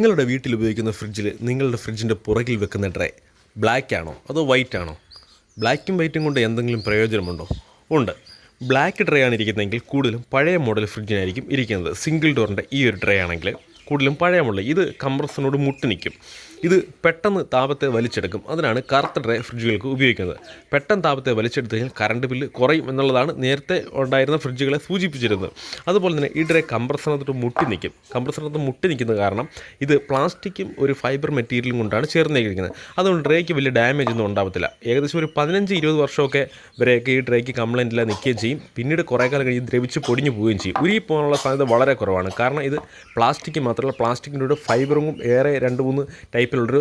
നിങ്ങളുടെ വീട്ടിൽ ഉപയോഗിക്കുന്ന ഫ്രിഡ്ജിൽ നിങ്ങളുടെ ഫ്രിഡ്ജിന്റെ പുറകിൽ വെക്കുന്ന ഡ്രൈ ബ്ലാക്ക് ആണോ അതോ വൈറ്റ് ആണോ? ബ്ലാക്കും വൈറ്റും കൊണ്ട് എന്തെങ്കിലും പ്രയോജനമുണ്ടോ? ഉണ്ട്. ബ്ലാക്ക് ഡ്രൈ ആണ് ഇരിക്കുന്നതെങ്കിൽ കൂടുതലും പഴയ മോഡൽ ഫ്രിഡ്ജിനായിരിക്കും ഇരിക്കുന്നത്. സിംഗിൾ ഡോറിന്റെ ഈ ഒരു ഡ്രൈ ആണെങ്കിൽ കൂടുതലും പഴയ മുള്ള ഇത് കംപ്രസറിനോട് മുട്ടി നിൽക്കും. ഇത് പെട്ടെന്ന് താപത്തെ വലിച്ചെടുക്കും. അതിനാണ് കറുത്ത ഡ്രൈ ഫ്രിഡ്ജുകൾക്ക് ഉപയോഗിക്കുന്നത്. പെട്ടെന്ന് താപത്തെ വലിച്ചെടുത്ത് കഴിഞ്ഞാൽ കറണ്ട് ബില്ല് കുറയും എന്നുള്ളതാണ് നേരത്തെ ഉണ്ടായിരുന്ന ഫ്രിഡ്ജുകളെ സൂചിപ്പിച്ചിരുന്നത്. അതുപോലെ തന്നെ ഈ ഡ്രൈ കംപ്രസറിനകത്തോട്ട് മുട്ടി നിൽക്കും. കംപ്രസറിനകത്ത് മുട്ടി നിൽക്കുന്ന കാരണം ഇത് പ്ലാസ്റ്റിക്കും ഒരു ഫൈബർ മെറ്റീരിയലും കൊണ്ടാണ് ചേർന്നേക്കിരിക്കുന്നത്. അതുകൊണ്ട് ഡ്രൈക്ക് വലിയ ഡാമേജ് ഒന്നും ഉണ്ടാവത്തില്ല. ഏകദേശം ഒരു പതിനഞ്ച് ഇരുപത് വർഷമൊക്കെ വരെയൊക്കെ ഈ ഡ്രൈക്ക് കംപ്ലൈന്റില്ല നിൽക്കുകയും ചെയ്യും. പിന്നീട് കുറേ കാലം കഴിഞ്ഞ് ദ്രവിച്ച് പൊടിഞ്ഞു പോവുകയും ചെയ്യും. ഉരുകി പോകാനുള്ള സാധ്യത വളരെ കുറവാണ്. കാരണം ഇത് പ്ലാസ്റ്റിക് മാത്രമല്ല പ്ലാസ്റ്റിക്കിന്റെ കൂടെ ഫൈബറും ഏറെ രണ്ട് മൂന്ന് ടൈപ്പിലുള്ളൊരു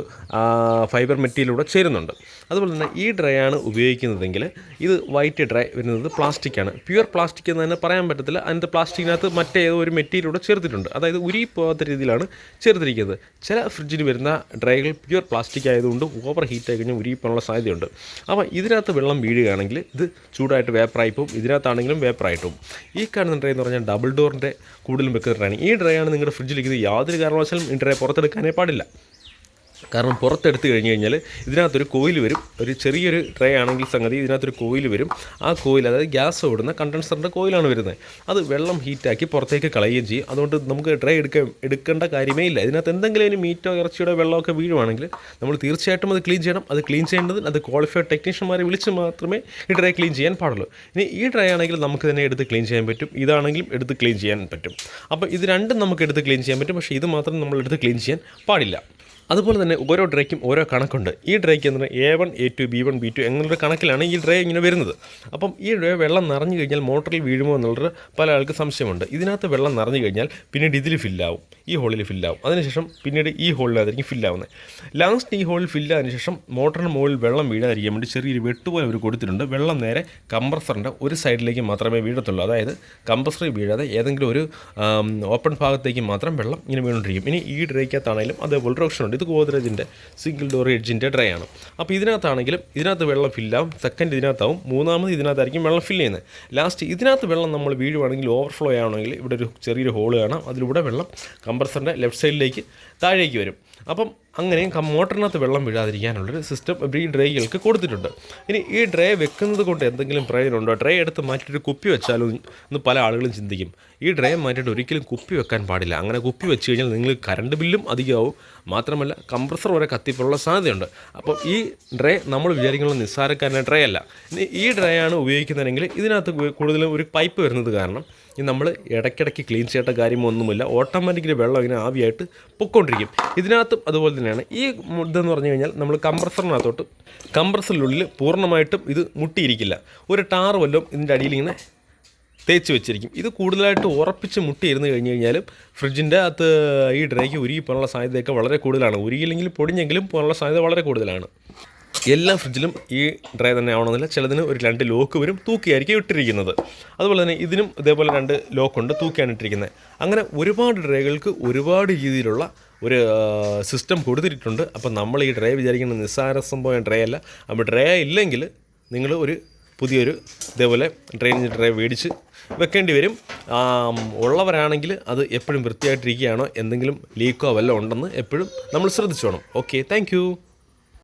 ഫൈബർ മെറ്റീരിയലൂടെ ചേരുന്നുണ്ട്. അതുപോലെ തന്നെ ഈ ഡ്രൈ ആണ് ഉപയോഗിക്കുന്നതെങ്കിൽ ഇത് വൈറ്റ് ഡ്രൈ വരുന്നത് പ്ലാസ്റ്റിക്കാണ് പ്യുവർ പ്ലാസ്റ്റിക് എന്ന് തന്നെ പറയാൻ പറ്റത്തില്ല. അതിന്റെ പ്ലാസ്റ്റിക്കിനകത്ത് മറ്റേതോ ഒരു മെറ്റീരിയലൂടെ ചേർത്തിട്ടുണ്ട്. അതായത് ഉരി പോകാത്ത രീതിയിലാണ് ചേർത്തിരിക്കുന്നത്. ചില ഫ്രിഡ്ജിൽ വരുന്ന ഡ്രൈകൾ പ്യുവർ പ്ലാസ്റ്റിക് ആയതുകൊണ്ട് ഓവർ ഹീറ്റ് ആയി കഴിഞ്ഞാൽ ഉരുകി പോകാനുള്ള സാധ്യതയുണ്ട്. അപ്പോൾ ഇതിനകത്ത് വെള്ളം വീഴുകയാണെങ്കിൽ ഇത് ചൂടായിട്ട് വേപ്പറായി പോകും. ഇതിനകത്താണെങ്കിലും വേപ്പറായിട്ടും ഈ കാണുന്ന ഡ്രൈ എന്ന് പറഞ്ഞാൽ ഡബിൾ ഡോറിന്റെ കൂടുതലും വെക്കുന്ന ഡ്രൈ ഈ ഡ്രൈ ആണ് നിങ്ങളുടെ ഫ്രിഡ്ജിലിരിക്കുന്നത് യാതൊരു കാരണവശാലും ഈ പുറത്തെടുക്കാനേ പാടില്ല. കാരണം പുറത്തെടുത്ത് കഴിഞ്ഞ് കഴിഞ്ഞാൽ ഇതിനകത്തൊരു കോയിൽ വരും. ഒരു ചെറിയൊരു ട്രേ ആണെങ്കിൽ സംഗതി ഇതിനകത്തൊരു കോയിൽ വരും. ആ കോയിൽ അതായത് ഗ്യാസ് ഓടുന്ന കണ്ടൻസറിന്റെ കോയിലാണ് വരുന്നത്. അത് വെള്ളം ഹീറ്റാക്കി പുറത്തേക്ക് കളയുകയും ചെയ്യും. അതുകൊണ്ട് നമുക്ക് ട്രേ എടുക്കാൻ എടുക്കേണ്ട കാര്യമേ ഇല്ല. ഇതിനകത്ത് എന്തെങ്കിലും ഒരു മീറ്റോ ഇറച്ചിയുടെ വെള്ളമൊക്കെ വീഴുവാണെങ്കിൽ നമ്മൾ തീർച്ചയായിട്ടും അത് ക്ലീൻ ചെയ്യണം. അത് ക്ലീൻ ചെയ്യേണ്ടത് അത് ക്വാളിഫൈഡ് ടെക്നീഷ്യന്മാരെ വിളിച്ച് മാത്രമേ ഈ ട്രേ ക്ലീൻ ചെയ്യാൻ പാടുള്ളൂ. ഇനി ഈ ട്രേ ആണെങ്കിൽ നമുക്ക് തന്നെ എടുത്ത് ക്ലീൻ ചെയ്യാൻ പറ്റും. ഇതാണെങ്കിലും എടുത്ത് ക്ലീൻ ചെയ്യാൻ പറ്റും. അപ്പോൾ ഇത് രണ്ടും നമുക്ക് എടുത്ത് ക്ലീൻ ചെയ്യാൻ പറ്റും. പക്ഷേ ഇത് മാത്രം നമ്മൾ എടുത്ത് ക്ലീൻ ചെയ്യാൻ പാടില്ല. അതുപോലെ തന്നെ ഓരോ ഡ്രേക്കും ഓരോ കണക്കുണ്ട്. ഈ ഡ്രേക്ക് എന്ന് പറഞ്ഞാൽ A one A two B one B two കണക്കിലാണ് ഈ ഡ്രേ ഇങ്ങനെ വരുന്നത്. അപ്പം ഈ ഡ്രേ വെള്ളം നിറഞ്ഞു കഴിഞ്ഞാൽ മോട്ടറിൽ വീഴുമോ എന്നുള്ളൊരു പല ആൾക്ക് സംശയമുണ്ട്. ഇതിനകത്ത് വെള്ളം നിറഞ്ഞു കഴിഞ്ഞാൽ പിന്നീട് ഇതിൽ ഫില്ലാവും ഈ ഹോളിൽ ഫില്ലാവും അതിനുശേഷം പിന്നീട് ഈ ഹോളിലായിരിക്കും ഫില്ലാവുന്നത് ലാസ്റ്റ് ഈ ഹോളിൽ ഫില്ലായതിനു ശേഷം മോട്ടറിന് മുകളിൽ വെള്ളം വീഴാതിരിക്കാൻ വേണ്ടി ചെറിയൊരു വെട്ടുപോലെ അവർ കൊടുത്തിട്ടുണ്ട്. വെള്ളം നേരെ കംപ്രസറിന്റെ ഒരു സൈഡിലേക്ക് മാത്രമേ വീഴത്തുള്ളൂ. അതായത് കംപ്രസറിൽ വീഴാതെ ഏതെങ്കിലും ഒരു ഓപ്പൺ ഭാഗത്തേക്ക് മാത്രം വെള്ളം ഇങ്ങനെ വീണുകൊണ്ടിരിക്കും ഇനി ഈ ഡ്രേക്കകത്താണെങ്കിലും അതേപോലെ ഒരു ഓപ്ഷൻ ഉണ്ട്. ഇത് ഗോദ്രേജിന്റെ സിംഗിൾ ഡോർ എഡ്ജിന്റെ ഡ്രൈ ആണ്. അപ്പോൾ ഇതിനകത്താണെങ്കിലും ഇതിനകത്ത് വെള്ളം ഫില്ലാവും സെക്കൻഡ് ഇതിനകത്താവും. മൂന്നാമത് ഇതിനകത്തായിരിക്കും വെള്ളം ഫില്ല് ചെയ്യുന്നത്. ലാസ്റ്റ് ഇതിനകത്ത് വെള്ളം നമ്മൾ വീഴുവാണെങ്കിൽ ഓവർഫ്ലോ ആവണമെങ്കിൽ ഇവിടെ ഒരു ചെറിയൊരു ഹോൾ കാണാം. അതിലൂടെ വെള്ളം കംപ്രസറിന്റെ ലെഫ്റ്റ് സൈഡിലേക്ക് താഴേക്ക് വരും. അപ്പം അങ്ങനെ മോട്ടറിനകത്ത് വെള്ളം വീഴാതിരിക്കാനുള്ളൊരു സിസ്റ്റം ഈ ഡ്രൈകൾക്ക് കൊടുത്തിട്ടുണ്ട്. ഇനി ഈ ഡ്രൈ വെക്കുന്നത് കൊണ്ട് എന്തെങ്കിലും പ്രയോജനമുണ്ടോ ഡ്രൈ എടുത്ത് മാറ്റിയിട്ട് കുപ്പി വെച്ചാലും എന്ന് പല ആളുകളും ചിന്തിക്കും. ഈ ഡ്രൈ മാറ്റിയിട്ട് ഒരിക്കലും കുപ്പി വെക്കാൻ പാടില്ല. അങ്ങനെ കുപ്പി വെച്ച് കഴിഞ്ഞാൽ നിങ്ങൾ കറണ്ട് ബില്ലും അധികമാവും. മാത്രമല്ല കംപ്രസർ വരെ കത്തിപ്പോഴുള്ള സാധ്യതയുണ്ട്. അപ്പോൾ ഈ ഡ്രൈ നമ്മൾ വിചാരിക്കുന്ന നിസ്സാരക്കാരന്റെ ഡ്രൈ അല്ല. ഈ ഡ്രൈ ആണ് ഉപയോഗിക്കുന്നതെങ്കിൽ ഇതിനകത്ത് കൂടുതലും ഒരു പൈപ്പ് വരുന്നത് കാരണം ഇനി നമ്മൾ ഇടയ്ക്കിടയ്ക്ക് ക്ലീൻ ചെയ്യേണ്ട കാര്യമൊന്നുമില്ല. ഓട്ടോമാറ്റിക്കലി വെള്ളം ഇങ്ങനെ ആവിയായിട്ട് പൊക്കോണ്ടിരിക്കും. ഇതിനകത്തും അതുപോലെ തന്നെയാണ്. ഈ ഇതെന്ന് പറഞ്ഞു കഴിഞ്ഞാൽ നമ്മൾ കംപ്രസറിനകത്തോട്ട് കംപ്രസറിനുള്ളിൽ പൂർണമായിട്ടും ഇത് മുട്ടിയിരിക്കില്ല. ഒരു ടാർ വല്ലതും ഇതിന്റെ അടിയിൽ ഇങ്ങനെ തേച്ച് വെച്ചിരിക്കും. ഇത് കൂടുതലായിട്ട് ഉറപ്പിച്ച് മുട്ടി ഇരുന്ന് കഴിഞ്ഞ് കഴിഞ്ഞാലും ഫ്രിഡ്ജിന്റെ അകത്ത് ഈ ഡ്രൈക്ക് ഉരുകി പോകാനുള്ള സാധ്യതയൊക്കെ വളരെ കൂടുതലാണ്. ഉരുകിയില്ലെങ്കിൽ പൊടിഞ്ഞെങ്കിലും പോകാനുള്ള സാധ്യത വളരെ കൂടുതലാണ്. എല്ലാ ഫ്രിഡ്ജിലും ഈ ഡ്രൈ തന്നെ ആവണമെന്നില്ല. ചിലതിന് ഒരു രണ്ട് ലോക്ക് വരും തൂക്കിയായിരിക്കും ഇട്ടിരിക്കുന്നത്. അതുപോലെ തന്നെ ഇതിനും ഇതേപോലെ രണ്ട് ലോക്കുണ്ട് തൂക്കിയാണ് ഇട്ടിരിക്കുന്നത്. അങ്ങനെ ഒരുപാട് ഡ്രൈകൾക്ക് ഒരുപാട് രീതിയിലുള്ള ഒരു സിസ്റ്റം കൊടുത്തിട്ടുണ്ട്. അപ്പം നമ്മൾ ഈ ഡ്രൈ വിചാരിക്കുന്ന നിസ്സാര സംഭവം ഡ്രൈ അല്ല. അപ്പോൾ ഡ്രൈ ഇല്ലെങ്കിൽ നിങ്ങൾ ഒരു പുതിയൊരു ഇതേപോലെ ഡ്രൈനേജ് ഡ്രൈ മേടിച്ച് വെക്കേണ്ടി വരും. ഉള്ളവരാണെങ്കിൽ അത് എപ്പോഴും വൃത്തിയായിട്ടിരിക്കുകയാണോ? എന്തെങ്കിലും ലീക്കോ വല്ലതും ഉണ്ടെന്ന് എപ്പോഴും നമ്മൾ ശ്രദ്ധിച്ചോണം. Okay thank